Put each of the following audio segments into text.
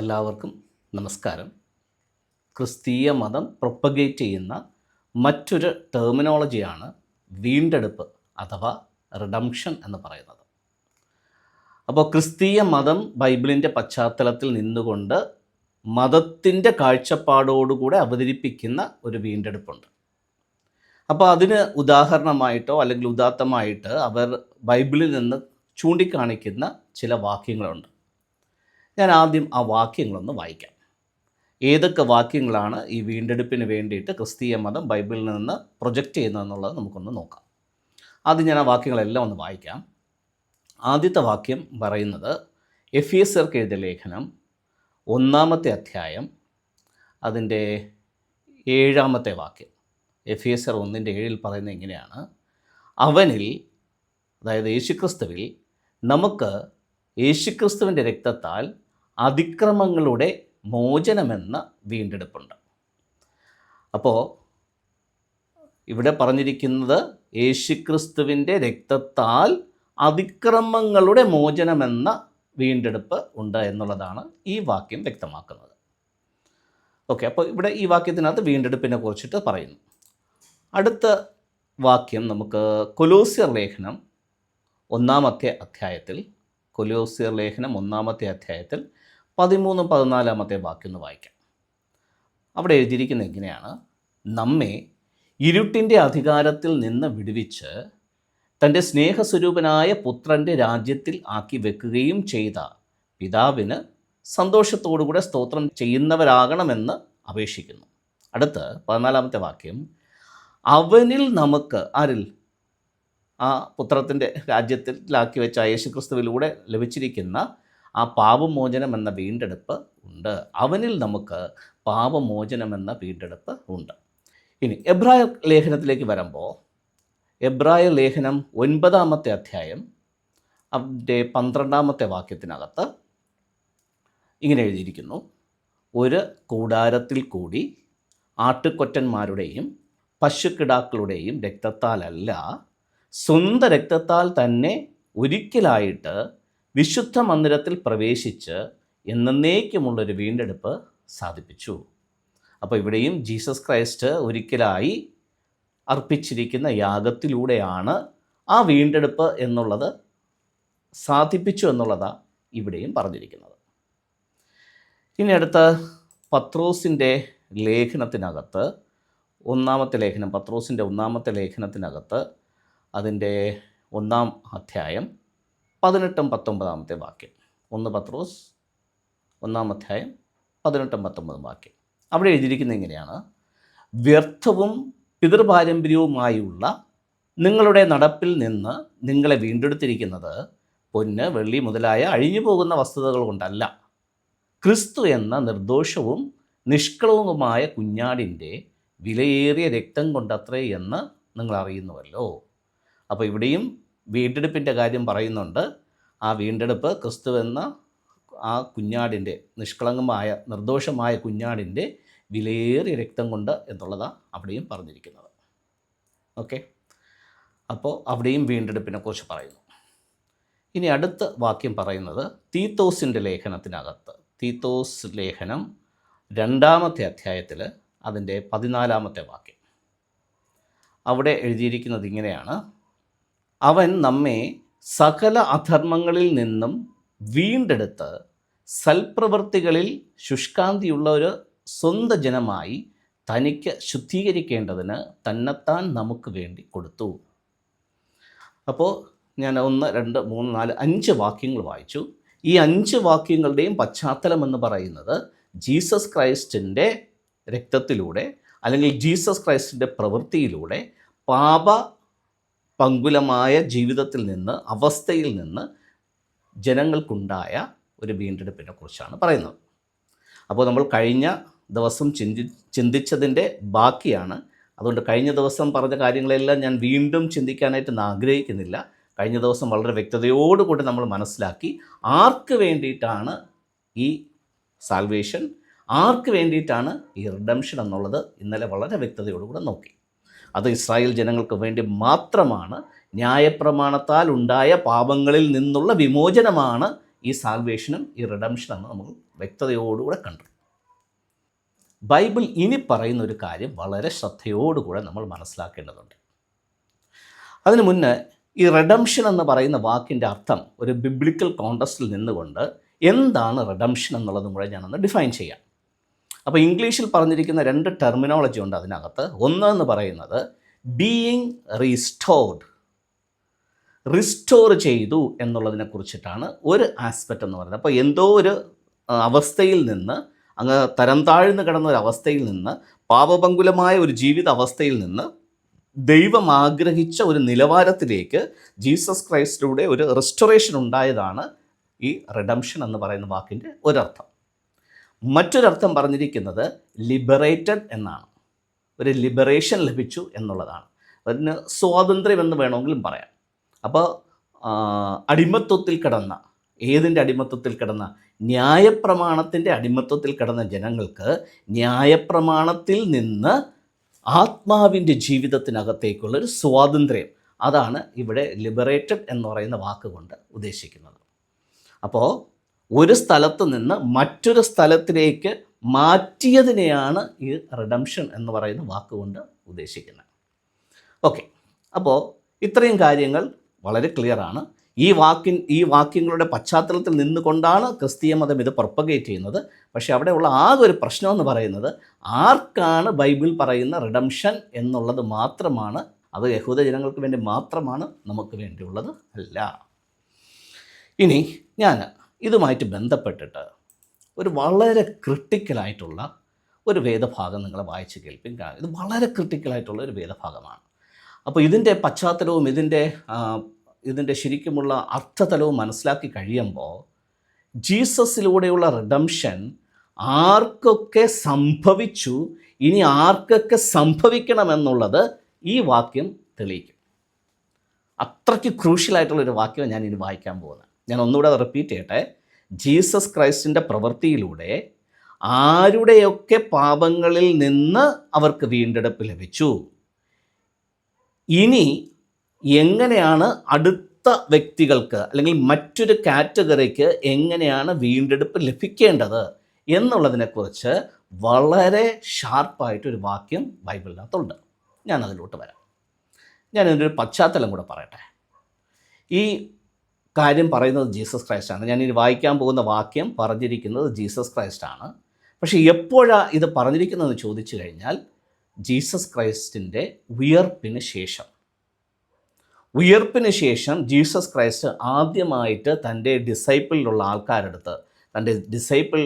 എല്ലാവർക്കും നമസ്കാരം. ക്രിസ്തീയ മതം പ്രൊപ്പഗേറ്റ് ചെയ്യുന്ന മറ്റൊരു ടെർമിനോളജിയാണ് വീണ്ടെടുപ്പ് അഥവാ റിഡംഷൻ എന്ന് പറയുന്നത്. അപ്പോൾ ക്രിസ്തീയ മതം ബൈബിളിന്റെ പശ്ചാത്തലത്തിൽ നിന്നുകൊണ്ട് മതത്തിന്റെ കാഴ്ചപ്പാടോടുകൂടെ അവതരിപ്പിക്കുന്ന ഒരു വീണ്ടെടുപ്പുണ്ട്. അപ്പോൾ അതിന് ഉദാഹരണമായിട്ടോ അല്ലെങ്കിൽ ഉദാത്തമായിട്ട് അവർ ബൈബിളിൽ നിന്ന് ചൂണ്ടിക്കാണിക്കുന്ന ചില വാക്യങ്ങളുണ്ട്. ഞാൻ ആദ്യം ആ വാക്യങ്ങളൊന്ന് വായിക്കാം. ഏതൊക്കെ വാക്യങ്ങളാണ് ഈ വീണ്ടെടുപ്പിന് വേണ്ടിയിട്ട് ക്രിസ്തീയ മതം ബൈബിളിൽ നിന്ന് പ്രൊജക്റ്റ് ചെയ്യുന്നതെന്നുള്ളത് നമുക്കൊന്ന് നോക്കാം. ആദ്യം ഞാൻ ആ വാക്യങ്ങളെല്ലാം ഒന്ന് വായിക്കാം. ആദ്യത്തെ വാക്യം പറയുന്നത് എഫ് എസ് എർക്ക് എഴുതിയ ലേഖനം ഒന്നാമത്തെ അധ്യായം അതിന്റെ ഏഴാമത്തെ വാക്യം. എഫ് എസ് ആർ ഒന്നിന്റെ ഏഴിൽ പറയുന്നത് ഇങ്ങനെയാണ്. അവനിൽ അതായത് യേശുക്രിസ്തുവിൽ നമുക്ക് യേശുക്രിസ്തുവിന്റെ രക്തത്താൽ അതിക്രമങ്ങളുടെ മോചനമെന്ന വീണ്ടെടുപ്പുണ്ട്. അപ്പോൾ ഇവിടെ പറഞ്ഞിരിക്കുന്നത് യേശുക്രിസ്തുവിന്റെ രക്തത്താൽ അതിക്രമങ്ങളുടെ മോചനമെന്ന വീണ്ടെടുപ്പ് ഉണ്ട് എന്നുള്ളതാണ് ഈ വാക്യം വ്യക്തമാക്കുന്നത്. ഓക്കെ അപ്പോൾ ഇവിടെ ഈ വാക്യത്തിനകത്ത് വീണ്ടെടുപ്പിനെ കുറിച്ചിട്ട് പറയുന്നു. അടുത്ത വാക്യം നമുക്ക് കൊലോസിയർ ലേഖനം ഒന്നാമത്തെ അധ്യായത്തിൽ കൊലോസിയർ ലേഖനം ഒന്നാമത്തെ അധ്യായത്തിൽ പതിമൂന്നും പതിനാലാമത്തെ ബാക്കി ഒന്ന് വായിക്കാം. അവിടെ എഴുതിയിരിക്കുന്ന എങ്ങനെയാണ്? നമ്മെ ഇരുട്ടിന്റെ അധികാരത്തിൽ നിന്ന് വിടുവിച്ച് തന്റെ സ്നേഹസ്വരൂപനായ പുത്രന്റെ രാജ്യത്തിൽ ആക്കി വെക്കുകയും ചെയ്ത പിതാവിന് സന്തോഷത്തോടുകൂടെ സ്തോത്രം ചെയ്യുന്നവരാകണമെന്ന് അപേക്ഷിക്കുന്നു. അടുത്ത് പതിനാലാമത്തെ വാക്യം. അവനിൽ നമുക്ക് ആരിൽ? ആ പുത്രത്തിന്റെ രാജ്യത്തിലാക്കി വെച്ച യേശുക്രിസ്തുവിലൂടെ ലഭിച്ചിരിക്കുന്ന ആ പാപമോചനം എന്ന വീണ്ടെടുപ്പ് ഉണ്ട്. അവനിൽ നമുക്ക് പാപമോചനം എന്ന വീണ്ടെടുപ്പ് ഉണ്ട്. ഇനി എബ്രായ ലേഖനത്തിലേക്ക് വരുമ്പോൾ എബ്രായ ലേഖനം ഒൻപതാമത്തെ അധ്യായം അതിന്റെ പന്ത്രണ്ടാമത്തെ വാക്യത്തിനകത്ത് ഇങ്ങനെ എഴുതിയിരിക്കുന്നു. ഒരു കൂടാരത്തിൽ കൂടി ആട്ടുകൊറ്റന്മാരുടെയും പശുക്കിടാക്കളുടെയും രക്തത്താലല്ല സ്വന്തം രക്തത്താൽ തന്നെ ഒരിക്കലായിട്ട് വിശുദ്ധ മന്ദിരത്തിൽ പ്രവേശിച്ച് എന്നേക്കുമുള്ളൊരു വീണ്ടെടുപ്പ് സാധിപ്പിച്ചു. അപ്പോൾ ഇവിടെയും ജീസസ് ക്രൈസ്റ്റ് ഒരിക്കലായി അർപ്പിച്ചിരിക്കുന്ന യാഗത്തിലൂടെയാണ് ആ വീണ്ടെടുപ്പ് എന്നുള്ളത് സാധിപ്പിച്ചു എന്നുള്ളതാണ് ഇവിടെയും പറഞ്ഞിരിക്കുന്നത്. ഇനി അടുത്ത പത്രോസിന്റെ ലേഖനത്തിനകത്ത് ഒന്നാമത്തെ ലേഖനം പത്രോസിന്റെ ഒന്നാമത്തെ ലേഖനത്തിനകത്ത് അതിന്റെ ഒന്നാം അധ്യായം പതിനെട്ടും പത്തൊമ്പതാമത്തെ വാക്യം. ഒന്ന് പത്രോസ് ഒന്നാം അധ്യായം പതിനെട്ടും പത്തൊമ്പതും വാക്യം. അവിടെ എഴുതിയിരിക്കുന്നത് ഇങ്ങനെയാണ്. വ്യർത്ഥവും പിതൃപാരമ്പര്യവുമായുള്ള നിങ്ങളുടെ നടപ്പിൽ നിന്ന് നിങ്ങളെ വീണ്ടെടുത്തിരിക്കുന്നത് പൊന്ന് വെള്ളി മുതലായ അഴിഞ്ഞു പോകുന്ന വസ്തുതകൾ കൊണ്ടല്ല. ക്രിസ്തു എന്ന നിർദോഷവും നിഷ്കളവുമായ കുഞ്ഞാടിന്റെ വിലയേറിയ രക്തം കൊണ്ടത്രേ എന്ന് നിങ്ങൾ അറിയുന്നുവല്ലോ അപ്പോൾ ഇവിടെയും വീണ്ടെടുപ്പിന്റെ കാര്യം പറയുന്നുണ്ട്. ആ വീണ്ടെടുപ്പ് ക്രിസ്തു എന്ന ആ കുഞ്ഞാടിന്റെ നിഷ്കളങ്കമായ നിർദോഷമായ കുഞ്ഞാടിന്റെ വിലയേറിയ രക്തം കൊണ്ട് എന്നുള്ളതാണ് അവിടെയും പറഞ്ഞിരിക്കുന്നത്. ഓക്കെ? അപ്പോൾ അവിടെയും വീണ്ടെടുപ്പിനെ കുറിച്ച് പറയുന്നു. ഇനി അടുത്ത വാക്യം പറയുന്നത് തീത്തോസിന്റെ ലേഖനത്തിനകത്ത്. തീത്തോസ് ലേഖനം രണ്ടാമത്തെ അധ്യായത്തിൽ അതിന്റെ പതിനാലാമത്തെ വാക്യം. അവിടെ എഴുതിയിരിക്കുന്നത് ഇങ്ങനെയാണ്. അവൻ നമ്മെ സകല അധർമ്മങ്ങളിൽ നിന്നും വീണ്ടെടുത്ത് സൽപ്രവൃത്തികളിൽ ശുഷ്കാന്തിയുള്ള ഒരു സ്വന്തം ജനമായി തനിക്ക് ശുദ്ധീകരിക്കേണ്ടതിന് തന്നെത്താൻ നമുക്ക് വേണ്ടി കൊടുത്തു. അപ്പോൾ ഞാൻ ഒന്ന് രണ്ട് മൂന്ന് നാല് അഞ്ച് വാക്യങ്ങൾ വായിച്ചു. ഈ അഞ്ച് വാക്യങ്ങളുടെയും പശ്ചാത്തലം എന്ന് പറയുന്നത് ജീസസ് ക്രൈസ്റ്റിന്റെ രക്തത്തിലൂടെ അല്ലെങ്കിൽ ജീസസ് ക്രൈസ്റ്റിന്റെ പ്രവൃത്തിയിലൂടെ പാപ പങ്കുലമായ ജീവിതത്തിൽ നിന്ന് അവസ്ഥയിൽ നിന്ന് ജനങ്ങൾക്കുണ്ടായ ഒരു വീണ്ടെടുപ്പിനെ കുറിച്ചാണ് പറയുന്നത്. അപ്പോൾ നമ്മൾ കഴിഞ്ഞ ദിവസം ചിന്തി ചിന്തിച്ചതിന്റെ ബാക്കിയാണ്. അതുകൊണ്ട് കഴിഞ്ഞ ദിവസം പറഞ്ഞ കാര്യങ്ങളെല്ലാം ഞാൻ വീണ്ടും ചിന്തിക്കാനായിട്ട് ആഗ്രഹിക്കുന്നില്ല. കഴിഞ്ഞ ദിവസം വളരെ വ്യക്തതയോടുകൂടി നമ്മൾ മനസ്സിലാക്കി ആർക്ക് വേണ്ടിയിട്ടാണ് ഈ സാൽവേഷൻ ആർക്ക് വേണ്ടിയിട്ടാണ് ഈ റിഡംഷൻ എന്നുള്ളത് ഇന്നലെ വളരെ വ്യക്തതയോടുകൂടെ നോക്കി. അത് ഇസ്രായേൽ ജനങ്ങൾക്ക് വേണ്ടി മാത്രമാണ് ന്യായപ്രമാണത്താൽ ഉണ്ടായ പാപങ്ങളിൽ നിന്നുള്ള വിമോചനമാണ് ഈ സാൽവേഷനും ഈ റിഡംഷനും നമ്മൾ വ്യക്തതയോടുകൂടെ കണ്ടു. ബൈബിൾ ഇനി പറയുന്ന ഒരു കാര്യം വളരെ ശ്രദ്ധയോടുകൂടെ നമ്മൾ മനസ്സിലാക്കേണ്ടതുണ്ട്. അതിനു മുന്നേ ഈ റിഡംഷൻ എന്ന് പറയുന്ന വാക്കിന്റെ അർത്ഥം ഒരു ബിബ്ലിക്കൽ കോണ്ടസ്റ്റിൽ നിന്നുകൊണ്ട് എന്താണ് റിഡംഷൻ എന്നുള്ളതും കൂടെ ഞാനൊന്ന് ഡിഫൈൻ ചെയ്യാം. അപ്പോൾ ഇംഗ്ലീഷിൽ പറഞ്ഞിരിക്കുന്ന രണ്ട് ടെർമിനോളജി ഉണ്ട് അതിനകത്ത്. ഒന്ന് എന്ന് പറയുന്നത് ബീയിങ് റീസ്റ്റോർഡ് റിസ്റ്റോർ ചെയ്തു എന്നുള്ളതിനെ കുറിച്ചിട്ടാണ് ഒരു ആസ്പെക്റ്റ് എന്ന് പറയുന്നത്. അപ്പോൾ എന്തോ ഒരു അവസ്ഥയിൽ നിന്ന് അങ്ങ് തരം താഴ്ന്നു കിടന്ന ഒരു അവസ്ഥയിൽ നിന്ന് പാപപങ്കുലമായ ഒരു ജീവിത അവസ്ഥയിൽ നിന്ന് ദൈവം ആഗ്രഹിച്ച ഒരു നിലവാരത്തിലേക്ക് ജീസസ് ക്രൈസ്റ്റിലൂടെ ഒരു റെസ്റ്റോറേഷൻ ഉണ്ടായതാണ് ഈ റിഡംഷൻ എന്ന് പറയുന്ന വാക്കിന്റെ ഒരർത്ഥം. മറ്റൊരർത്ഥം പറഞ്ഞിരിക്കുന്നത് ലിബറേറ്റഡ് എന്നാണ്. ഒരു ലിബറേഷൻ ലഭിച്ചു എന്നുള്ളതാണ്. അതിന് സ്വാതന്ത്ര്യം എന്ന് വേണമെങ്കിലും പറയാം. അപ്പോൾ അടിമത്വത്തിൽ കിടന്ന ഏതിന്റെ അടിമത്വത്തിൽ കിടന്ന ന്യായപ്രമാണത്തിന്റെ അടിമത്വത്തിൽ കിടന്ന ജനങ്ങൾക്ക് ന്യായപ്രമാണത്തിൽ നിന്ന് ആത്മാവിന്റെ ജീവിതത്തിനകത്തേക്കുള്ള ഒരു സ്വാതന്ത്ര്യം. അതാണ് ഇവിടെ ലിബറേറ്റഡ് എന്ന് പറയുന്ന വാക്കുകൊണ്ട് ഉദ്ദേശിക്കുന്നത്. അപ്പോൾ ഒരു സ്ഥലത്ത് നിന്ന് മറ്റൊരു സ്ഥലത്തിലേക്ക് മാറ്റിയതിനെയാണ് ഈ റിഡംഷൻ എന്ന് പറയുന്ന വാക്കുകൊണ്ട് ഉദ്ദേശിക്കുന്നത്. ഓക്കെ അപ്പോൾ ഇത്രയും കാര്യങ്ങൾ വളരെ ക്ലിയറാണ് ഈ വാക്കിൻ ഈ വാക്യങ്ങളുടെ പശ്ചാത്തലത്തിൽ നിന്നുകൊണ്ടാണ് ക്രിസ്തീയ മതം ഇത് പ്രൊപ്പഗേറ്റ് ചെയ്യുന്നത്. പക്ഷേ അവിടെയുള്ള ആകെ ഒരു പ്രശ്നം എന്ന് പറയുന്നത് ആർക്കാണ് ബൈബിൾ പറയുന്ന റിഡംഷൻ എന്നുള്ളത് മാത്രമാണ് അത് യഹൂദ ജനങ്ങൾക്ക് വേണ്ടി മാത്രമാണ് നമുക്ക് വേണ്ടിയുള്ളത് അല്ല. ഇനി ഞാൻ ഇതുമായിട്ട് ബന്ധപ്പെട്ടിട്ട് ഒരു വളരെ ക്രിട്ടിക്കലായിട്ടുള്ള ഒരു വേദഭാഗം നിങ്ങളെ വായിച്ച് കേൾപ്പിക്കുക ഇത് വളരെ ക്രിട്ടിക്കലായിട്ടുള്ള ഒരു വേദഭാഗമാണ്. അപ്പോൾ ഇതിന്റെ പശ്ചാത്തലവും ഇതിന്റെ ഇതിന്റെ ശരിക്കുമുള്ള അർത്ഥതലവും മനസ്സിലാക്കി കഴിയുമ്പോൾ ജീസസിലൂടെയുള്ള റിഡംഷൻ ആർക്കൊക്കെ സംഭവിച്ചു ഇനി ആർക്കൊക്കെ സംഭവിക്കണമെന്നുള്ളത് ഈ വാക്യം തെളിയിക്കും. അത്രയ്ക്ക് ക്രൂഷ്യലായിട്ടുള്ളൊരു വാക്യം ഞാൻ ഇനി വായിക്കാൻ പോകുന്നത്. ഞാൻ ഒന്നുകൂടെ റിപ്പീറ്റ് ചെയ്യട്ടെ. ജീസസ് ക്രൈസ്റ്റിന്റെ പ്രവൃത്തിയിലൂടെ ആരുടെയൊക്കെ പാപങ്ങളിൽ നിന്ന് അവർക്ക് വീണ്ടെടുപ്പ് ലഭിച്ചു? ഇനി എങ്ങനെയാണ് അടുത്ത വ്യക്തികൾക്ക് അല്ലെങ്കിൽ മറ്റൊരു കാറ്റഗറിക്ക് എങ്ങനെയാണ് വീണ്ടെടുപ്പ് ലഭിക്കേണ്ടത് എന്നുള്ളതിനെക്കുറിച്ച് വളരെ ഷാർപ്പായിട്ടൊരു വാക്യം ബൈബിളിനകത്തുണ്ട്. ഞാൻ അതിലോട്ട് വരാം. ഞാൻ ഇതിന്റെ ഒരു പശ്ചാത്തലം കൂടെ പറയട്ടെ. ഈ കാര്യം പറയുന്നത് ജീസസ് ക്രൈസ്റ്റാണ്. ഞാൻ ഇനി വായിക്കാൻ പോകുന്ന വാക്യം പറഞ്ഞിരിക്കുന്നത് ജീസസ് ക്രൈസ്റ്റാണ്. പക്ഷേ എപ്പോഴാണ് ഇത് പറഞ്ഞിരിക്കുന്നതെന്ന് ചോദിച്ചു കഴിഞ്ഞാൽ ജീസസ് ക്രൈസ്റ്റിന്റെ ഉയർപ്പിന് ശേഷം. ഉയർപ്പിന് ശേഷം ജീസസ് ക്രൈസ്റ്റ് ആദ്യമായിട്ട് തന്റെ ഡിസൈപ്പിളിലുള്ള ആൾക്കാരെടുത്ത് തന്റെ ഡിസൈപ്പിൾ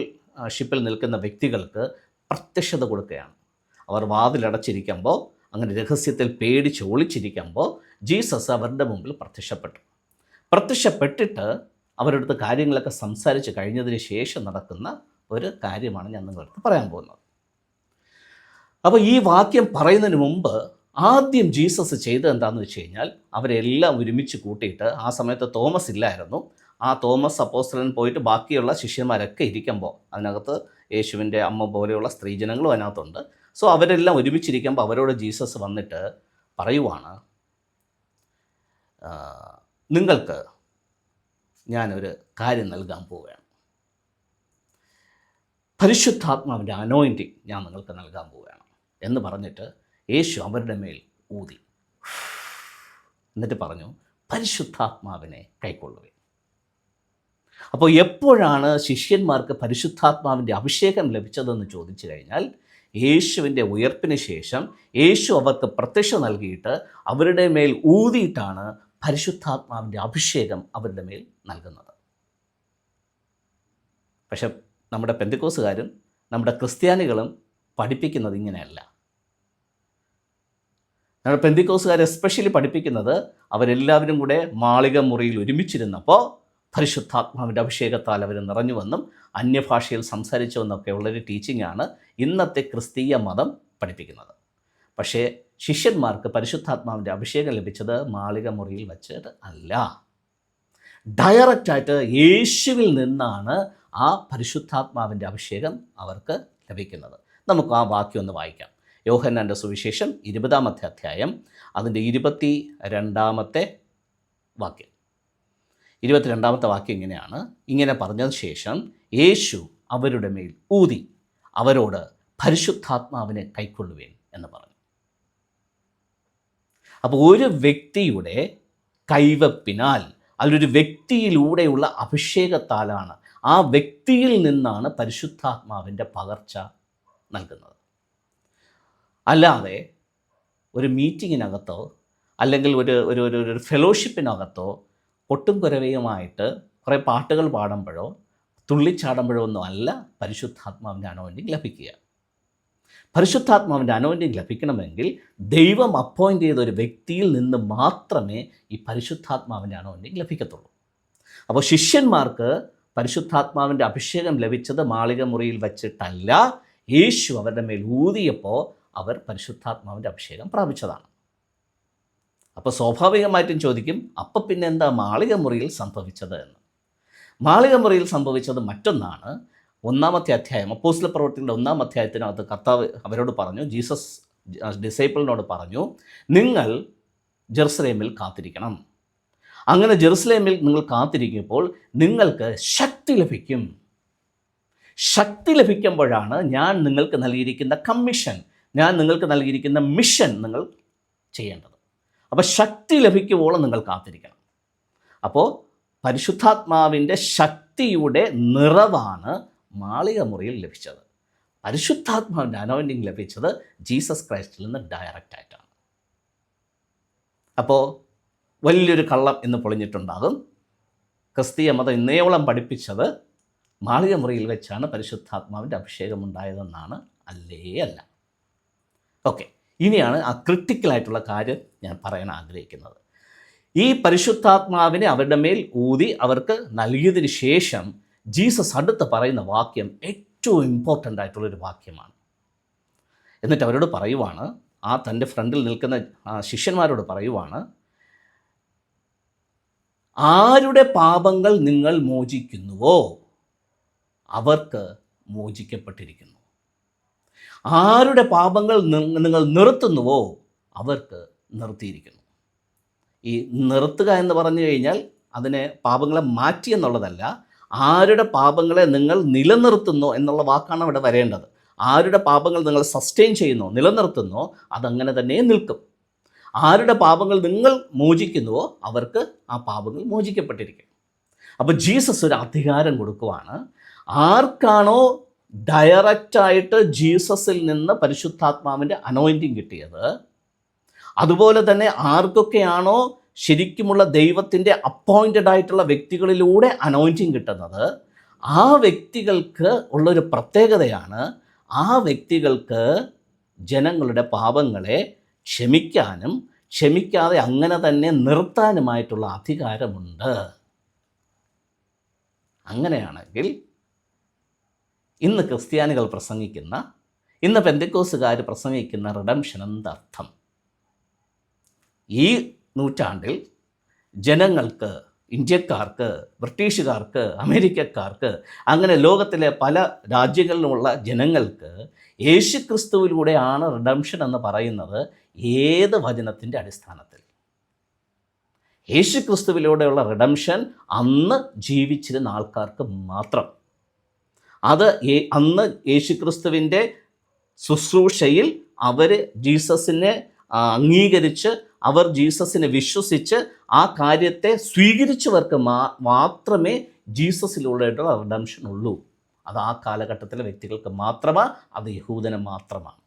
ഷിപ്പിൽ നിൽക്കുന്ന വ്യക്തികൾക്ക് പ്രത്യക്ഷത കൊടുക്കുകയാണ്. അവർ വാതിലടച്ചിരിക്കുമ്പോൾ അങ്ങനെ രഹസ്യത്തിൽ പേടിച്ച് ഒളിച്ചിരിക്കുമ്പോൾ ജീസസ് അവരുടെ മുമ്പിൽ പ്രത്യക്ഷപ്പെട്ടു. പ്രത്യക്ഷപ്പെട്ടിട്ട് അവരുടെ അടുത്ത് കാര്യങ്ങളൊക്കെ സംസാരിച്ച് കഴിഞ്ഞതിന് ശേഷം നടക്കുന്ന ഒരു കാര്യമാണ് ഞാൻ നിങ്ങളടുത്ത് പറയാൻ പോകുന്നത്. അപ്പോൾ ഈ വാക്യം പറയുന്നതിന് മുമ്പ് ആദ്യം ജീസസ് ചെയ്തത് എന്താണെന്ന് വെച്ച് കഴിഞ്ഞാൽ അവരെല്ലാം ഒരുമിച്ച് കൂട്ടിയിട്ട് ആ സമയത്ത് തോമസ് ഇല്ലായിരുന്നു. ആ തോമസ് അപ്പോസ്റ്റലൻ പോയിട്ട് ബാക്കിയുള്ള ശിഷ്യന്മാരൊക്കെ ഇരിക്കുമ്പോൾ അതിനകത്ത് യേശുവിന്റെ അമ്മ പോലെയുള്ള സ്ത്രീജനങ്ങളും അതിനകത്തുണ്ട്. സോ അവരെല്ലാം ഒരുമിച്ചിരിക്കുമ്പോൾ അവരോട് ജീസസ് വന്നിട്ട് പറയുവാണ് "ആ, നിങ്ങൾക്ക് ഞാനൊരു കാര്യം നൽകാൻ പോവുകയാണ്. പരിശുദ്ധാത്മാവിന്റെ അനോയിന്റിങ് ഞാൻ നിങ്ങൾക്ക് നൽകാൻ പോവുകയാണ് എന്ന് പറഞ്ഞിട്ട് യേശു അവരുടെ മേൽ ഊതി. എന്നിട്ട് പറഞ്ഞു പരിശുദ്ധാത്മാവിനെ കൈക്കൊള്ളുക അപ്പോൾ എപ്പോഴാണ് ശിഷ്യന്മാർക്ക് പരിശുദ്ധാത്മാവിന്റെ അഭിഷേകം ലഭിച്ചതെന്ന് ചോദിച്ചു കഴിഞ്ഞാൽ യേശുവിന്റെ ഉയർപ്പിന് ശേഷം യേശു അവർക്ക് പ്രത്യക്ഷ നൽകിയിട്ട് അവരുടെ മേൽ ഊതിയിട്ടാണ് പരിശുദ്ധാത്മാവിന്റെ അഭിഷേകം അവരുടെ മേൽ നൽകുന്നത്. പക്ഷെ നമ്മുടെ പെന്തക്കോസുകാരും നമ്മുടെ ക്രിസ്ത്യാനികളും പഠിപ്പിക്കുന്നത് ഇങ്ങനെയല്ല. നമ്മുടെ പെന്തിക്കോസുകാർ എസ്പെഷ്യലി പഠിപ്പിക്കുന്നത് അവരെല്ലാവരും കൂടെ മാളിക മുറിയിൽ ഒരുമിച്ചിരുന്നപ്പോൾ പരിശുദ്ധാത്മാവിന്റെ അഭിഷേകത്താൽ അവർ നിറഞ്ഞുവെന്നും അന്യഭാഷയിൽ സംസാരിച്ചുവെന്നൊക്കെ ഉള്ളൊരു ടീച്ചിങ്ങാണ് ഇന്നത്തെ ക്രിസ്തീയ മതം പഠിപ്പിക്കുന്നത്. പക്ഷേ ശിഷ്യന്മാർക്ക് പരിശുദ്ധാത്മാവിന്റെ അഭിഷേകം ലഭിച്ചത് മാളിക മുറിയിൽ വെച്ചിട്ട് അല്ല. ഡയറക്റ്റായിട്ട് യേശുവിൽ നിന്നാണ് ആ പരിശുദ്ധാത്മാവിന്റെ അഭിഷേകം അവർക്ക് ലഭിക്കുന്നത്. നമുക്ക് ആ വാക്യം ഒന്ന് വായിക്കാം. യോഹന്നാന്റെ സുവിശേഷം ഇരുപതാമത്തെ അധ്യായം അതിന്റെ ഇരുപത്തി രണ്ടാമത്തെ വാക്യം. ഇരുപത്തിരണ്ടാമത്തെ വാക്യം ഇങ്ങനെയാണ്. ഇങ്ങനെ പറഞ്ഞതിന് ശേഷം യേശു അവരുടെ മേൽ ഊതി അവരോട് പരിശുദ്ധാത്മാവിനെ കൈക്കൊള്ളുവേൻ എന്ന് പറഞ്ഞു. അപ്പോൾ ഒരു വ്യക്തിയുടെ കൈവപ്പിനാൽ അതിലൊരു വ്യക്തിയിലൂടെയുള്ള അഭിഷേകത്താലാണ് ആ വ്യക്തിയിൽ നിന്നാണ് പരിശുദ്ധാത്മാവിന്റെ പകർച്ച നൽകുന്നത്. അല്ലാതെ ഒരു മീറ്റിങ്ങിനകത്തോ അല്ലെങ്കിൽ ഒരു ഒരു ഒരു ഒരു ഫെലോഷിപ്പിനകത്തോ ഒട്ടും കുരവയുമായിട്ട് കുറേ പാട്ടുകൾ പാടുമ്പോഴോ തുള്ളിച്ചാടുമ്പോഴോ ഒന്നും അല്ല പരിശുദ്ധാത്മാവിന്റെ അനോയിന്റിങ് ലഭിക്കുക. പരിശുദ്ധാത്മാവിന്റെ അനോന്യം ലഭിക്കണമെങ്കിൽ ദൈവം അപ്പോയിന്റ് ചെയ്ത ഒരു വ്യക്തിയിൽ നിന്ന് മാത്രമേ ഈ പരിശുദ്ധാത്മാവിന്റെ അനോന്യം ലഭിക്കത്തുള്ളൂ. അപ്പോൾ ശിഷ്യന്മാർക്ക് പരിശുദ്ധാത്മാവിന്റെ അഭിഷേകം ലഭിച്ചത് മാളിക മുറിയിൽ വച്ചിട്ടല്ല യേശു അവരുടെ മേൽ ഊതിയപ്പോൾ അവർ പരിശുദ്ധാത്മാവിന്റെ അഭിഷേകം പ്രാപിച്ചതാണ്. അപ്പോൾ സ്വാഭാവികമായിട്ടും ചോദിക്കും അപ്പം പിന്നെ എന്താ മാളിക മുറിയിൽ സംഭവിച്ചത് എന്ന്? മാളിക മുറിയിൽ സംഭവിച്ചത് മറ്റൊന്നാണ് ഒന്നാമത്തെ അധ്യായം അപ്പോസ്ല പ്രവർത്തികളുടെ ഒന്നാം അധ്യായത്തിനകത്ത് കർത്താവ് അവരോട് പറഞ്ഞു ജീസസ് ഡിസൈപ്പിളിനോട് പറഞ്ഞു നിങ്ങൾ ജെറുസലേമിൽ കാത്തിരിക്കണം. അങ്ങനെ ജെറുസലേമിൽ നിങ്ങൾ കാത്തിരിക്കുമ്പോൾ നിങ്ങൾക്ക് ശക്തി ലഭിക്കും. ശക്തി ലഭിക്കുമ്പോഴാണ് ഞാൻ നിങ്ങൾക്ക് നൽകിയിരിക്കുന്ന കമ്മീഷൻ ഞാൻ നിങ്ങൾക്ക് നൽകിയിരിക്കുന്ന മിഷൻ നിങ്ങൾ ചെയ്യേണ്ടത്. അപ്പോൾ ശക്തി ലഭിക്കുമ്പോൾ നിങ്ങൾ കാത്തിരിക്കണം. അപ്പോൾ പരിശുദ്ധാത്മാവിന്റെ ശക്തിയുടെ നിറവാണ് മാളിക മുറിയിൽ ലഭിച്ചത്. പരിശുദ്ധാത്മാവിന്റെ അനോയിന്റിങ് ലഭിച്ചത് ജീസസ് ക്രൈസ്റ്റിൽ നിന്ന് ഡയറക്റ്റ് ആയിട്ടാണ്. അപ്പോൾ വലിയൊരു കള്ളം എന്ന് പൊളിഞ്ഞിട്ടുണ്ടാകും ക്രിസ്തീയ മതം ഇന്നേവളം പഠിപ്പിച്ചത് മാളിക മുറിയിൽ വെച്ചാണ് പരിശുദ്ധാത്മാവിന്റെ അഭിഷേകം ഉണ്ടായതെന്നാണ് അല്ലേ അല്ല. ഓക്കെ ഇനിയാണ് ആ ക്രിട്ടിക്കലായിട്ടുള്ള കാര്യം ഞാൻ പറയാൻ ആഗ്രഹിക്കുന്നത്. ഈ പരിശുദ്ധാത്മാവിനെ അവരുടെ മേൽ ഊതി അവർക്ക് നൽകിയതിന് ശേഷം ജീസസ് അടുത്ത് പറയുന്ന വാക്യം ഏറ്റവും ഇമ്പോർട്ടന്റ് ആയിട്ടുള്ളൊരു വാക്യമാണ്. എന്നിട്ട് അവരോട് പറയുവാണ് ആ തന്റെ ഫ്രണ്ടിൽ നിൽക്കുന്ന ശിഷ്യന്മാരോട് പറയുവാണ് ആരുടെ പാപങ്ങൾ നിങ്ങൾ മോചിക്കുന്നുവോ അവർക്ക് മോചിക്കപ്പെട്ടിരിക്കുന്നു. ആരുടെ പാപങ്ങൾ നിങ്ങൾ നിർത്തുന്നുവോ അവർക്ക് നിർത്തിയിരിക്കുന്നു. ഈ നിർത്തുക എന്ന് പറഞ്ഞു കഴിഞ്ഞാൽ അതിനെ പാപങ്ങളെ മാറ്റി എന്നുള്ളതല്ല ആരുടെ പാപങ്ങളെ നിങ്ങൾ നിലനിർത്തുന്നു എന്നുള്ള വാക്കാണ് അവിടെ വരേണ്ടത്. ആരുടെ പാപങ്ങൾ നിങ്ങൾ സസ്റ്റെയിൻ ചെയ്യുന്നു നിലനിർത്തുന്നു അതങ്ങനെ തന്നെ നിൽക്കും. ആരുടെ പാപങ്ങൾ നിങ്ങൾ മോചിക്കുന്നുവോ അവർക്ക് ആ പാപങ്ങൾ മോചിക്കപ്പെട്ടിരിക്കും. അപ്പോൾ ജീസസ് ഒരു അധികാരം കൊടുക്കുവാണ്. ആർക്കാണോ ഡയറക്റ്റായിട്ട് ജീസസിൽ നിന്ന് പരിശുദ്ധാത്മാവിന്റെ അനോയിന്റിങ് കിട്ടിയത്? അതുപോലെ തന്നെ ആർക്കൊക്കെയാണോ ശരിക്കുമുള്ള ദൈവത്തിന്റെ അപ്പോയിന്റഡ് ആയിട്ടുള്ള വ്യക്തികളിലൂടെ അനോയിന്റിങ് കിട്ടുന്നത് ആ വ്യക്തികൾക്ക് ഉള്ളൊരു പ്രത്യേകതയാണ് ആ വ്യക്തികൾക്ക് ജനങ്ങളുടെ പാപങ്ങളെ ക്ഷമിക്കാനും ക്ഷമിക്കാതെ അങ്ങനെ തന്നെ നിർത്താനുമായിട്ടുള്ള അധികാരമുണ്ട്. അങ്ങനെയാണെങ്കിൽ ഇന്ന് ക്രിസ്ത്യാനികൾ പ്രസംഗിക്കുന്ന ഇന്ന് പെന്തക്കോസുകാർ പ്രസംഗിക്കുന്ന റിഡംഷൻ എന്തർത്ഥം? ഈ നൂറ്റാണ്ടിൽ ജനങ്ങൾക്ക് ഇന്ത്യക്കാർക്ക് ബ്രിട്ടീഷുകാർക്ക് അമേരിക്കക്കാർക്ക് അങ്ങനെ ലോകത്തിലെ പല രാജ്യങ്ങളിലുമുള്ള ജനങ്ങൾക്ക് യേശു ക്രിസ്തുവിലൂടെയാണ് റിഡംഷൻ എന്ന് പറയുന്നത് ഏത് വചനത്തിന്റെ അടിസ്ഥാനത്തിൽ? യേശു ക്രിസ്തുവിലൂടെയുള്ള റിഡംഷൻ അന്ന് ജീവിച്ചിരുന്ന ആൾക്കാർക്ക് മാത്രം. അത് അന്ന് യേശു ക്രിസ്തുവിന്റെ ശുശ്രൂഷയിൽ അവർ ജീസസിനെ അംഗീകരിച്ച് അവർ ജീസസിനെ വിശ്വസിച്ച് ആ കാര്യത്തെ സ്വീകരിച്ചവർക്ക് മാ മാത്രമേ ജീസസിലൂടെയുള്ള റിഡംഷൻ ഉള്ളൂ. അത് ആ കാലഘട്ടത്തിലെ വ്യക്തികൾക്ക് മാത്രമാണ് അത് യഹൂദന് മാത്രമാണ്.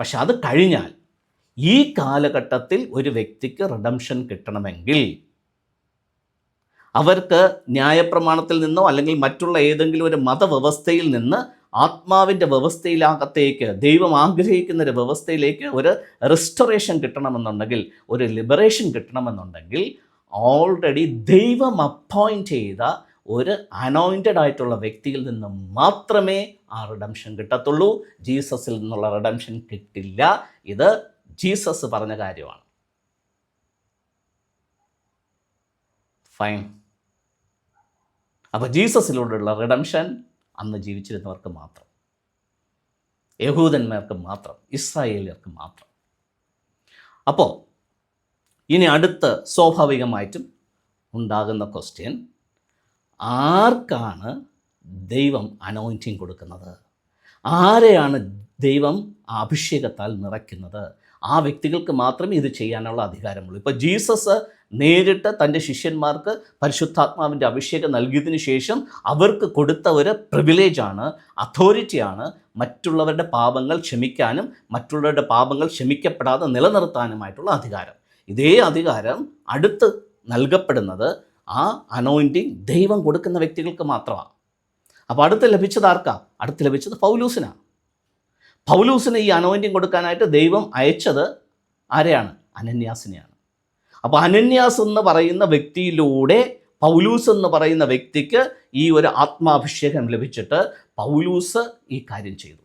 പക്ഷെ അത് കഴിഞ്ഞാൽ ഈ കാലഘട്ടത്തിൽ ഒരു വ്യക്തിക്ക് റിഡംഷൻ കിട്ടണമെങ്കിൽ അവർക്ക് ന്യായപ്രമാണത്തിൽ നിന്നോ അല്ലെങ്കിൽ മറ്റുള്ള ഏതെങ്കിലും ഒരു മതവ്യവസ്ഥയിൽ നിന്ന് ആത്മാവിന്റെ വ്യവസ്ഥയിലകത്തേക്ക് ദൈവം ആഗ്രഹിക്കുന്ന ഒരു വ്യവസ്ഥയിലേക്ക് ഒരു റെസ്റ്റോറേഷൻ കിട്ടണമെന്നുണ്ടെങ്കിൽ ഒരു ലിബറേഷൻ കിട്ടണമെന്നുണ്ടെങ്കിൽ ഓൾറെഡി ദൈവം അപ്പോയിന്റ് ചെയ്ത ഒരു അനോയിന്റഡ് ആയിട്ടുള്ള വ്യക്തിയിൽ നിന്ന് മാത്രമേ ആ റിഡംഷൻ കിട്ടത്തുള്ളൂ. ജീസസിൽ നിന്നുള്ള റിഡംഷൻ കിട്ടില്ല. ഇത് ജീസസ് പറഞ്ഞ കാര്യമാണ്. ഫൈൻ അപ്പോൾ ജീസസിലൂടെയുള്ള റിഡംഷൻ അന്ന് ജീവിച്ചിരുന്നവർക്ക് മാത്രം. യഹൂദന്മാർക്ക് മാത്രം ഇസ്രായേലിയർക്ക് മാത്രം. അപ്പോൾ ഇനി അടുത്ത് സ്വാഭാവികമായിട്ടും ഉണ്ടാകുന്ന ക്വസ്റ്റ്യൻ ആർക്കാണ് ദൈവം അനോയിന്റിങ് കൊടുക്കുന്നത്? ആരെയാണ് ദൈവം അഭിഷേകത്താൽ നിറയ്ക്കുന്നത്? ആ വ്യക്തികൾക്ക് മാത്രമേ ഇത് ചെയ്യാനുള്ള അധികാരമുള്ളൂ. ഇപ്പോൾ ജീസസ് നേരിട്ട് തന്റെ ശിഷ്യന്മാർക്ക് പരിശുദ്ധാത്മാവിന്റെ അഭിഷേകം നൽകിയതിനു ശേഷം അവർക്ക് കൊടുത്ത ഒരു പ്രിവിലേജാണ് അതോറിറ്റിയാണ് മറ്റുള്ളവരുടെ പാപങ്ങൾ ക്ഷമിക്കാനും മറ്റുള്ളവരുടെ പാപങ്ങൾ ക്ഷമിക്കപ്പെടാതെ നിലനിർത്താനുമായിട്ടുള്ള അധികാരം. ഇതേ അധികാരം അടുത്ത് നൽകപ്പെടുന്നത് ആ അനോയിന്റിങ് ദൈവം കൊടുക്കുന്ന വ്യക്തികൾക്ക് മാത്രമാണ് അപ്പോൾ അടുത്ത് ലഭിച്ചത് ആർക്കാ? അടുത്ത് ലഭിച്ചത് പൗലൂസിനാണ് പൗലൂസിന് ഈ അനോയിന്റിങ് കൊടുക്കാനായിട്ട് ദൈവം അയച്ചത് ആരെയാണ്? അനന്യാസിനെയാണ്. അപ്പോൾ അനന്യാസ് എന്ന് പറയുന്ന വ്യക്തിയിലൂടെ പൗലൂസ് എന്ന് പറയുന്ന വ്യക്തിക്ക് ഈ ഒരു ആത്മാഭിഷേകം ലഭിച്ചിട്ട് പൗലൂസ് ഈ കാര്യം ചെയ്തു.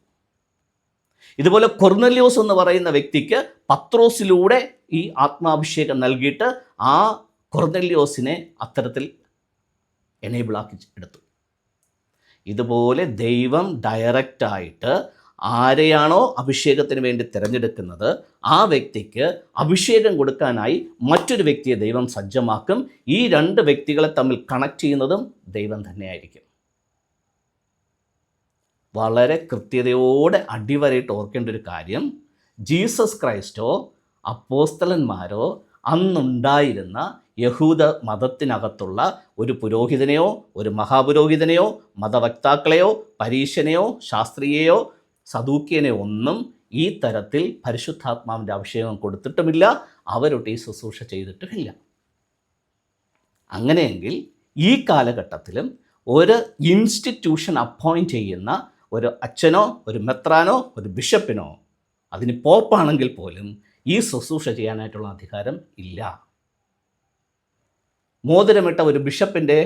ഇതുപോലെ കൊർന്നല്യോസ് എന്ന് പറയുന്ന വ്യക്തിക്ക് പത്രോസിലൂടെ ഈ ആത്മാഭിഷേകം നൽകിയിട്ട് ആ കൊർന്നല്യോസിനെ അത്തരത്തിൽ എനേബിളാക്കി എടുത്തു. ഇതുപോലെ ദൈവം ഡയറക്റ്റായിട്ട് ആരെയാണോ അഭിഷേകത്തിന് വേണ്ടി തിരഞ്ഞെടുക്കുന്നത് ആ വ്യക്തിക്ക് അഭിഷേകം കൊടുക്കാനായി മറ്റൊരു വ്യക്തിയെ ദൈവം സജ്ജമാക്കും. ഈ രണ്ട് വ്യക്തികളെ തമ്മിൽ കണക്ട് ചെയ്യുന്നതും ദൈവം തന്നെയായിരിക്കും. വളരെ കൃത്യതയോടെ അടിവരയിട്ട് ഓർക്കേണ്ട ഒരു കാര്യം ജീസസ് ക്രൈസ്റ്റോ അപ്പോസ്തലന്മാരോ അന്നുണ്ടായിരുന്ന യഹൂദ മതത്തിനകത്തുള്ള ഒരു പുരോഹിതനെയോ ഒരു മഹാപുരോഹിതനെയോ മതവക്താക്കളെയോ പരീശനെയോ ശാസ്ത്രീയയോ സദൂക്യനെയോ ഒന്നും ഈ തരത്തിൽ പരിശുദ്ധാത്മാവിന്റെ അഭിഷേകം കൊടുത്തിട്ടുമില്ല അവരൊട്ട് ഈ ശുശ്രൂഷ ചെയ്തിട്ടുമില്ല. അങ്ങനെയെങ്കിൽ ഈ കാലഘട്ടത്തിലും ഒരു ഇൻസ്റ്റിറ്റ്യൂഷൻ അപ്പോയിന്റ് ചെയ്യുന്ന ഒരു അച്ഛനോ ഒരു മെത്രാനോ ഒരു ബിഷപ്പിനോ അതിന് പോപ്പാണെങ്കിൽ പോലും ഈ ശുശ്രൂഷ ചെയ്യാനായിട്ടുള്ള അധികാരം ഇല്ല. മോതിരമിട്ട ഒരു ബിഷപ്പിന്റെ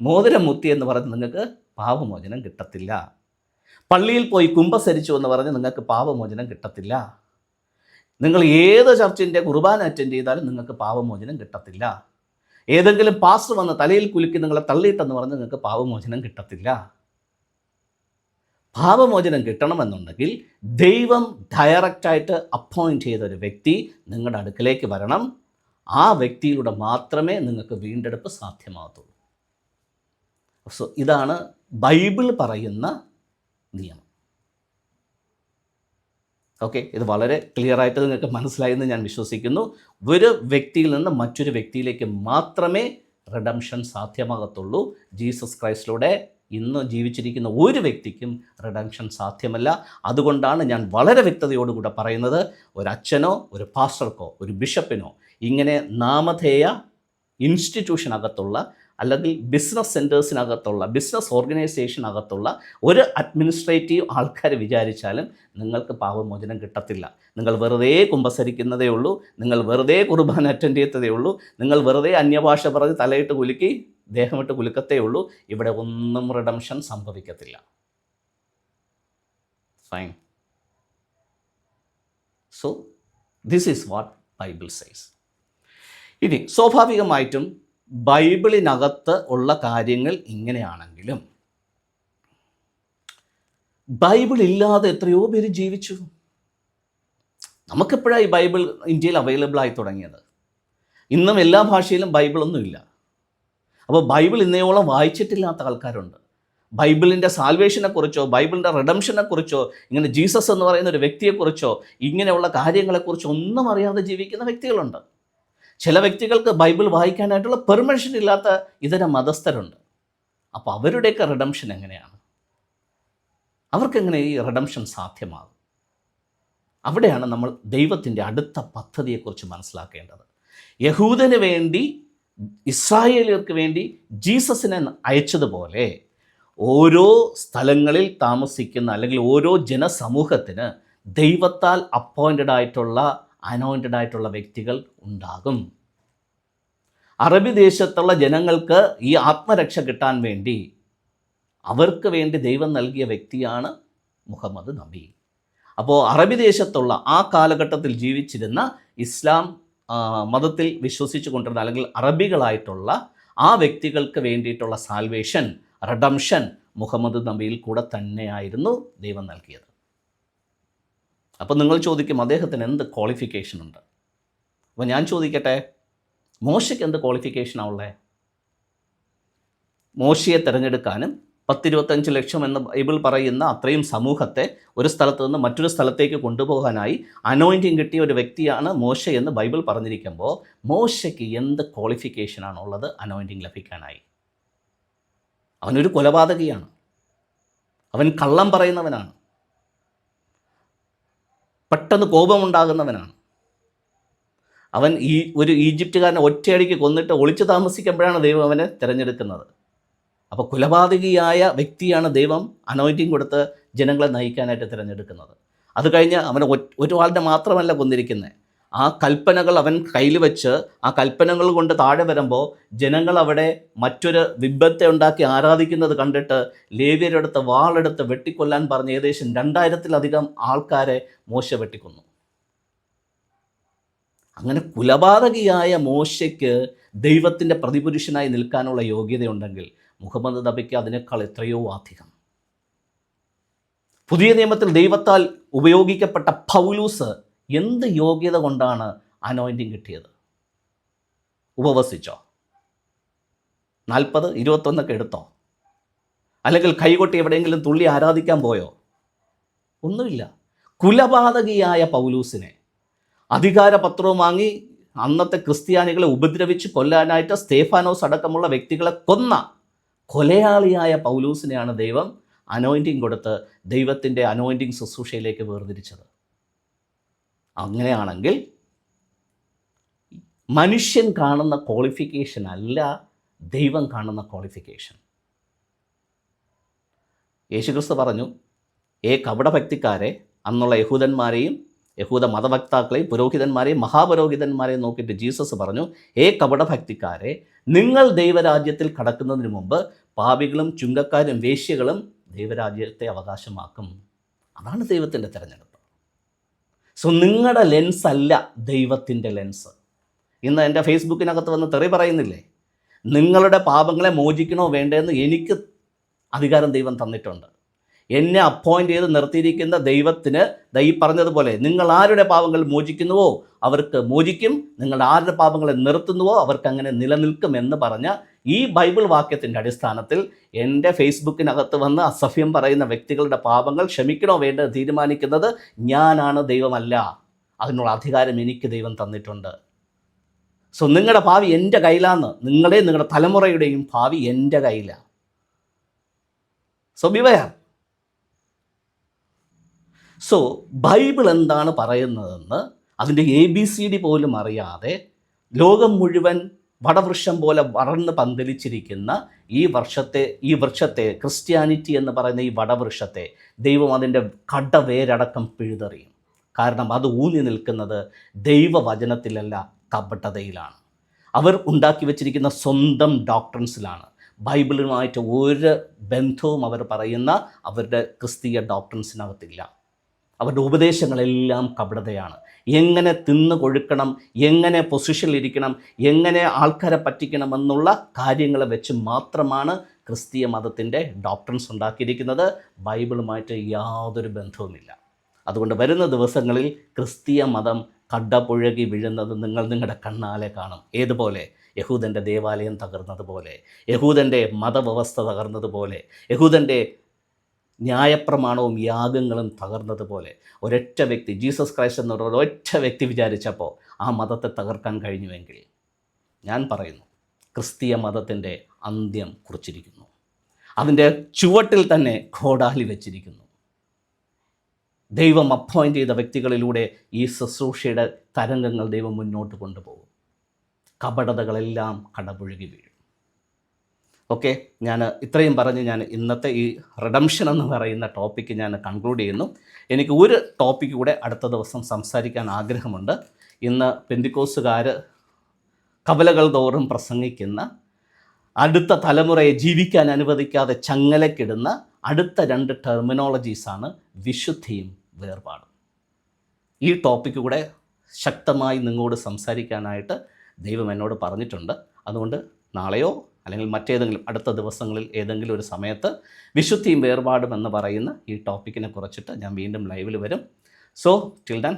മോതിരം മുത്തി എന്ന് പറഞ്ഞ് നിങ്ങൾക്ക് പാപമോചനം കിട്ടത്തില്ല. പള്ളിയിൽ പോയി കുംഭസരിച്ചു എന്ന് പറഞ്ഞ് നിങ്ങൾക്ക് പാപമോചനം കിട്ടത്തില്ല. നിങ്ങൾ ഏത് ചർച്ചിന്റെ കുർബാന അറ്റൻഡ് ചെയ്താലും നിങ്ങൾക്ക് പാപമോചനം കിട്ടത്തില്ല. ഏതെങ്കിലും പാസ്റ്റർ വന്ന് തലയിൽ കുലുക്കി നിങ്ങളെ തള്ളിയിട്ടെന്ന് പറഞ്ഞ് നിങ്ങൾക്ക് പാപമോചനം കിട്ടത്തില്ല. പാപമോചനം കിട്ടണമെന്നുണ്ടെങ്കിൽ ദൈവം ഡയറക്റ്റായിട്ട് അപ്പോയിന്റ് ചെയ്ത ഒരു വ്യക്തി നിങ്ങളുടെ അടുക്കലേക്ക് വരണം. ആ വ്യക്തിയിലൂടെ മാത്രമേ നിങ്ങൾക്ക് വീണ്ടെടുപ്പ് സാധ്യമാകത്തുള്ളൂ. സോ ഇതാണ് ബൈബിൾ പറയുന്ന നിയമം. ഓക്കെ ഇത് വളരെ ക്ലിയർ ആയിട്ട് നിങ്ങൾക്ക് മനസ്സിലായെന്ന് ഞാൻ വിശ്വസിക്കുന്നു. ഒരു വ്യക്തിയിൽ നിന്ന് മറ്റൊരു വ്യക്തിയിലേക്ക് മാത്രമേ റിഡംഷൻ സാധ്യമാകത്തുള്ളൂ. ജീസസ് ക്രൈസ്റ്റിലൂടെ ഇന്ന് ജീവിച്ചിരിക്കുന്ന ഒരു വ്യക്തിക്കും റിഡംഷൻ സാധ്യമല്ല. അതുകൊണ്ടാണ് ഞാൻ വളരെ വ്യക്തതയോടുകൂടെ പറയുന്നത്. ഒരച്ഛനോ ഒരു പാസ്റ്റർക്കോ ഒരു ബിഷപ്പിനോ ഇങ്ങനെ നാമധേയ ഇൻസ്റ്റിറ്റ്യൂഷനകത്തുള്ള അല്ലെങ്കിൽ ബിസിനസ് സെന്റേഴ്സിനകത്തുള്ള ബിസിനസ് ഓർഗനൈസേഷനകത്തുള്ള ഒരു അഡ്മിനിസ്ട്രേറ്റീവ് ആൾക്കാർ വിചാരിച്ചാലും നിങ്ങൾക്ക് പാപമോചനം കിട്ടത്തില്ല. നിങ്ങൾ വെറുതെ കുമ്പസരിക്കുന്നതേ ഉള്ളൂ നിങ്ങൾ വെറുതെ കുർബാന അറ്റൻഡ് ചെയ്യത്തതേ ഉള്ളൂ നിങ്ങൾ വെറുതെ അന്യഭാഷ പറഞ്ഞ് തലയിട്ട് കുലുക്കി ദേഹമിട്ട് കുലുക്കത്തേ ഉള്ളൂ ഇവിടെ ഒന്നും റിഡംഷൻ സംഭവിക്കത്തില്ല. Fine so this is what Bible size ഇനി സ്വാഭാവികമായിട്ടും ബൈബിളിനകത്ത് ഉള്ള കാര്യങ്ങൾ ഇങ്ങനെയാണെങ്കിലും ബൈബിൾ ഇല്ലാതെ എത്രയോ പേര് ജീവിച്ചു. നമുക്കെപ്പോഴാണ് ഈ ബൈബിൾ ഇന്ത്യയിൽ അവൈലബിൾ ആയി തുടങ്ങിയത്? ഇന്നും എല്ലാ ഭാഷയിലും ബൈബിളൊന്നുമില്ല. അപ്പോൾ ബൈബിൾ ഇന്നയോളം വായിച്ചിട്ടില്ലാത്ത ആൾക്കാരുണ്ട്. ബൈബിളിന്റെ സാൽവേഷനെക്കുറിച്ചോ ബൈബിളിന്റെ റിഡംഷനെക്കുറിച്ചോ ഇങ്ങനെ ജീസസ് എന്ന് പറയുന്ന ഒരു വ്യക്തിയെക്കുറിച്ചോ ഇങ്ങനെയുള്ള കാര്യങ്ങളെക്കുറിച്ചോ ഒന്നും അറിയാതെ ജീവിക്കുന്ന വ്യക്തികളുണ്ട്. ചില വ്യക്തികൾക്ക് ബൈബിൾ വായിക്കാനായിട്ടുള്ള പെർമിഷൻ ഇല്ലാത്ത ഇതര മതസ്ഥരുണ്ട്. അപ്പോൾ അവരുടെയൊക്കെ റിഡംഷൻ എങ്ങനെയാണ്? അവർക്കെങ്ങനെ ഈ റിഡംഷൻ സാധ്യമാകും? അവിടെയാണ് നമ്മൾ ദൈവത്തിന്റെ അടുത്ത പദ്ധതിയെക്കുറിച്ച് മനസ്സിലാക്കേണ്ടത്. യഹൂദന് വേണ്ടി ഇസ്രായേലിയർക്ക് വേണ്ടി ജീസസിനെ അയച്ചതുപോലെ ഓരോ സ്ഥലങ്ങളിൽ താമസിക്കുന്ന അല്ലെങ്കിൽ ഓരോ ജനസമൂഹത്തിന് ദൈവത്താൽ അപ്പോയിന്റഡ് ആയിട്ടുള്ള അനോയിന്റഡ് ആയിട്ടുള്ള വ്യക്തികൾ ഉണ്ടാകും. അറബി ദേശത്തുള്ള ജനങ്ങൾക്ക് ഈ ആത്മരക്ഷ കിട്ടാൻ വേണ്ടി അവർക്ക് വേണ്ടി ദൈവം നൽകിയ വ്യക്തിയാണ് മുഹമ്മദ് നബി. അപ്പോൾ അറബി ദേശത്തുള്ള ആ കാലഘട്ടത്തിൽ ജീവിച്ചിരുന്ന ഇസ്ലാം മതത്തിൽ വിശ്വസിച്ചു കൊണ്ടിരുന്ന അല്ലെങ്കിൽ അറബികളായിട്ടുള്ള ആ വ്യക്തികൾക്ക് വേണ്ടിയിട്ടുള്ള സാൽവേഷൻ റഡംഷൻ മുഹമ്മദ് നബിയിൽ കൂടെ തന്നെയായിരുന്നു ദൈവം നൽകിയത്. അപ്പോൾ നിങ്ങൾ ചോദിക്കും അദ്ദേഹത്തിന് എന്ത് ക്വാളിഫിക്കേഷൻ ഉണ്ട്? അപ്പോൾ ഞാൻ ചോദിക്കട്ടെ മോശയ്ക്ക് എന്ത് ക്വാളിഫിക്കേഷനാണ് ഉള്ളത് മോശയെ തിരഞ്ഞെടുക്കാനും പത്തിരുപത്തഞ്ച് ലക്ഷം എന്ന് ബൈബിൾ പറയുന്ന അത്രയും സമൂഹത്തെ ഒരു സ്ഥലത്ത് നിന്ന് മറ്റൊരു സ്ഥലത്തേക്ക് കൊണ്ടുപോകാനായി അനോയിന്റിങ് കിട്ടിയ ഒരു വ്യക്തിയാണ് മോശ എന്ന് ബൈബിൾ പറഞ്ഞിരിക്കുമ്പോൾ മോശയ്ക്ക് എന്ത് ക്വാളിഫിക്കേഷനാണുള്ളത് അനോയിന്റിങ് ലഭിക്കാനായി? അവനൊരു കൊലപാതകിയാണ്. അവൻ കള്ളം പറയുന്നവനാണ്. പെട്ടെന്ന് കോപമുണ്ടാകുന്നവനാണ്. അവൻ ഈ ഒരു ഈജിപ്തുകാരനെ ഒറ്റയടിക്ക് കൊന്നിട്ട് ഒളിച്ചു താമസിക്കുമ്പോഴാണ് ദൈവം അവനെ തിരഞ്ഞെടുക്കുന്നത്. അപ്പോൾ കുലപാതകിയായ വ്യക്തിയാണ് ദൈവം അനോയിന്റിങ് കൊടുത്ത് ജനങ്ങളെ നയിക്കാനായിട്ട് തിരഞ്ഞെടുക്കുന്നത്. അത് കഴിഞ്ഞ് അവനെ ഒരു ഒരാളുടെ മാത്രമല്ല കൊന്നിരിക്കുന്നത് ആ കൽപ്പനകൾ അവൻ കയ്യിൽ വെച്ച് ആ കൽപ്പനകൾ കൊണ്ട് താഴെ വരുമ്പോൾ ജനങ്ങൾ അവിടെ മറ്റൊരു വിഭത്തെ ഉണ്ടാക്കി ആരാധിക്കുന്നത് കണ്ടിട്ട് ലേവ്യരെടുത്ത് വാളെടുത്ത് വെട്ടിക്കൊല്ലാൻ പറഞ്ഞ് ഏകദേശം രണ്ടായിരത്തിലധികം ആൾക്കാരെ മോശ വെട്ടിക്കൊന്നു. അങ്ങനെ കുലപാതകിയായ മോശയ്ക്ക് ദൈവത്തിന്റെ പ്രതിപുരുഷനായി നിൽക്കാനുള്ള യോഗ്യതയുണ്ടെങ്കിൽ മുഹമ്മദ് നബിക്ക് അതിനേക്കാൾ എത്രയോ അധികം. പുതിയ നിയമത്തിൽ ദൈവത്താൽ ഉപയോഗിക്കപ്പെട്ട പൗലൂസ് എന്ത് യോഗ്യത കൊണ്ടാണ് അനോയിന്റിങ് കിട്ടിയത്? ഉപവസിച്ചോ? നാൽപ്പത് ഇരുപത്തൊന്നൊക്കെ എടുത്തോ? അല്ലെങ്കിൽ കൈകൊട്ടി എവിടെയെങ്കിലും തുള്ളി ആരാധിക്കാൻ പോയോ? ഒന്നുമില്ല. കുലപാതകിയായ പൗലൂസിനെ അധികാരപത്രവും വാങ്ങി അന്നത്തെ ക്രിസ്ത്യാനികളെ ഉപദ്രവിച്ച് കൊല്ലാനായിട്ട് സ്തേഫാനോസ് അടക്കമുള്ള വ്യക്തികളെ കൊന്ന കൊലയാളിയായ പൗലൂസിനെയാണ് ദൈവം അനോയിന്റിങ് കൊടുത്ത് ദൈവത്തിന്റെ അനോയിന്റിങ് ശുശ്രൂഷയിലേക്ക് വേർതിരിച്ചത്. അങ്ങനെയാണെങ്കിൽ മനുഷ്യൻ കാണുന്ന ക്വാളിഫിക്കേഷൻ അല്ല ദൈവം കാണുന്ന ക്വാളിഫിക്കേഷൻ യേശുക്രിസ്തു പറഞ്ഞു ഏ കപടഭക്തിക്കാരെ അന്നുള്ള യഹൂദന്മാരെയും യഹൂദ മതവക്താക്കളെയും പുരോഹിതന്മാരെയും മഹാപുരോഹിതന്മാരെയും നോക്കിയിട്ട് ജീസസ് പറഞ്ഞു ഏ കപടഭക്തിക്കാരെ നിങ്ങൾ ദൈവരാജ്യത്തിൽ കടക്കുന്നതിന് മുമ്പ് പാപികളും ചുങ്കക്കാരും വേശ്യകളും ദൈവരാജ്യത്തെ അവകാശമാക്കും. അതാണ് ദൈവത്തിന്റെ തിരഞ്ഞെടുപ്പ്. സോ നിങ്ങളുടെ ലെൻസ് അല്ല ദൈവത്തിന്റെ ലെൻസ് ഇന്ന് എന്റെ ഫേസ്ബുക്കിനകത്ത് വന്ന് തെറി പറയുന്നില്ലേ? നിങ്ങളുടെ പാപങ്ങളെ മോചിക്കണോ വേണ്ടതെന്ന് എനിക്ക് അധികാരം ദൈവം തന്നിട്ടുണ്ട്. എന്നെ അപ്പോയിന്റ് ചെയ്ത് നിർത്തിയിരിക്കുന്ന ദൈവത്തിന് ദൈ പറഞ്ഞതുപോലെ നിങ്ങൾ ആരുടെ പാപങ്ങൾ മോചിക്കുന്നുവോ അവർക്ക് മോചിക്കും നിങ്ങൾ ആരുടെ പാപങ്ങളെ നിർത്തുന്നുവോ അവർക്ക് അങ്ങനെ നിലനിൽക്കും എന്ന് പറഞ്ഞ ഈ ബൈബിൾ വാക്യത്തിന്റെ അടിസ്ഥാനത്തിൽ എന്റെ ഫേസ്ബുക്കിനകത്ത് വന്ന് അസഭ്യം പറയുന്ന വ്യക്തികളുടെ പാപങ്ങൾ ക്ഷമിക്കണോ വേണ്ടത് തീരുമാനിക്കുന്നത് ഞാനാണ് ദൈവമല്ല. അതിനുള്ള അധികാരം എനിക്ക് ദൈവം തന്നിട്ടുണ്ട്. സോ നിങ്ങളുടെ ഭാവി എന്റെ കയ്യിലാണ്. നിങ്ങളുടെയും നിങ്ങളുടെ തലമുറയുടെയും ഭാവി എന്റെ കയ്യിലാണ് സോ ബിവയർ സോ ബൈബിൾ എന്താണ് പറയുന്നതെന്ന് അതിന്റെ എ ബി സി ഡി പോലും അറിയാതെ ലോകം മുഴുവൻ വടവൃക്ഷം പോലെ വളർന്ന് പന്തലിച്ചിരിക്കുന്ന ഈ വർഷത്തെ ഈ വൃക്ഷത്തെ ക്രിസ്ത്യാനിറ്റി എന്ന് പറയുന്ന ഈ വടവൃക്ഷത്തെ ദൈവം അതിന്റെ കടവേരടക്കം പിഴുതെറിയും. കാരണം അത് ഊന്നി നിൽക്കുന്നത് ദൈവവചനത്തിലല്ല കപട്ടതയിലാണ് അവർ ഉണ്ടാക്കി വച്ചിരിക്കുന്ന സ്വന്തം ഡോക്ടർസിലാണ് ബൈബിളുമായിട്ട് ഒരു ബന്ധവും അവർ പറയുന്ന അവരുടെ ക്രിസ്തീയ ഡോക്ടൻസിനകത്തില്ല അവരുടെ ഉപദേശങ്ങളെല്ലാം കപടതയാണ്. എങ്ങനെ തിന്നു കൊഴുക്കണം എങ്ങനെ പൊസിഷനിലിരിക്കണം എങ്ങനെ ആൾക്കാരെ പറ്റിക്കണം എന്നുള്ള കാര്യങ്ങളെ വെച്ച് മാത്രമാണ് ക്രിസ്തീയ മതത്തിന്റെ ഡോക്ടർസ് ഉണ്ടാക്കിയിരിക്കുന്നത്. ബൈബിളുമായിട്ട് യാതൊരു ബന്ധവുമില്ല. അതുകൊണ്ട് വരുന്ന ദിവസങ്ങളിൽ ക്രിസ്തീയ മതം കടപുഴകി വീഴുന്നത് നിങ്ങൾ നിങ്ങളുടെ കണ്ണാലെ കാണും. ഏതുപോലെ? യഹൂദന്റെ ദേവാലയം തകർന്നതുപോലെ യഹൂദന്റെ മതവ്യവസ്ഥ തകർന്നതുപോലെ യഹൂദന്റെ ന്യായപ്രമാണവും യാഗങ്ങളും തകർന്നതുപോലെ ഒരൊറ്റ വ്യക്തി ജീസസ് ക്രൈസ്റ്റ് എന്നൊരു ഒരൊറ്റ വ്യക്തി വിചാരിച്ചപ്പോൾ ആ മതത്തെ തകർക്കാൻ കഴിഞ്ഞുവെങ്കിൽ ഞാൻ പറയുന്നു ക്രിസ്തീയ മതത്തിന്റെ അന്ത്യം കുറിച്ചിരിക്കുന്നു. അതിന്റെ ചുവട്ടിൽ തന്നെ ഘോടാലി വെച്ചിരിക്കുന്നു. ദൈവം അപ്പോയിന്റ് ചെയ്ത വ്യക്തികളിലൂടെ ഈ ശുശ്രൂഷയുടെ തരംഗങ്ങൾ ദൈവം മുന്നോട്ട് കൊണ്ടുപോകും. കപടതകളെല്ലാം കടപുഴകി വീഴും. ഓക്കെ ഞാൻ ഇത്രയും പറഞ്ഞ് ഞാൻ ഇന്നത്തെ ഈ റിഡംഷൻ എന്ന് പറയുന്ന ടോപ്പിക്ക് ഞാൻ കൺക്ലൂഡ് ചെയ്യുന്നു. എനിക്ക് ഒരു ടോപ്പിക്ക് കൂടെ അടുത്ത ദിവസം സംസാരിക്കാൻ ആഗ്രഹമുണ്ട്. ഇന്ന് പെന്തിക്കോസുകാർ കവലകൾ തോറും പ്രസംഗിക്കുന്ന അടുത്ത തലമുറയെ ജീവിക്കാൻ അനുവദിക്കാതെ ചങ്ങലക്കിടുന്ന അടുത്ത രണ്ട് ടെർമിനോളജീസാണ് വിശുദ്ധിയും വേർപാടും. ഈ ടോപ്പിക്ക് കൂടെ ശക്തമായി നിങ്ങളോട് സംസാരിക്കാനായിട്ട് ദൈവം എന്നോട് പറഞ്ഞിട്ടുണ്ട്. അതുകൊണ്ട് നാളെയോ അല്ലെങ്കിൽ മറ്റേതെങ്കിലും അടുത്ത ദിവസങ്ങളിൽ ഏതെങ്കിലും ഒരു സമയത്ത് വിശുദ്ധിയും വേർപാടും എന്ന് പറയുന്ന ഈ ടോപ്പിക്കിനെ കുറിച്ചിട്ട് ഞാൻ വീണ്ടും ലൈവിൽ വരും. So till then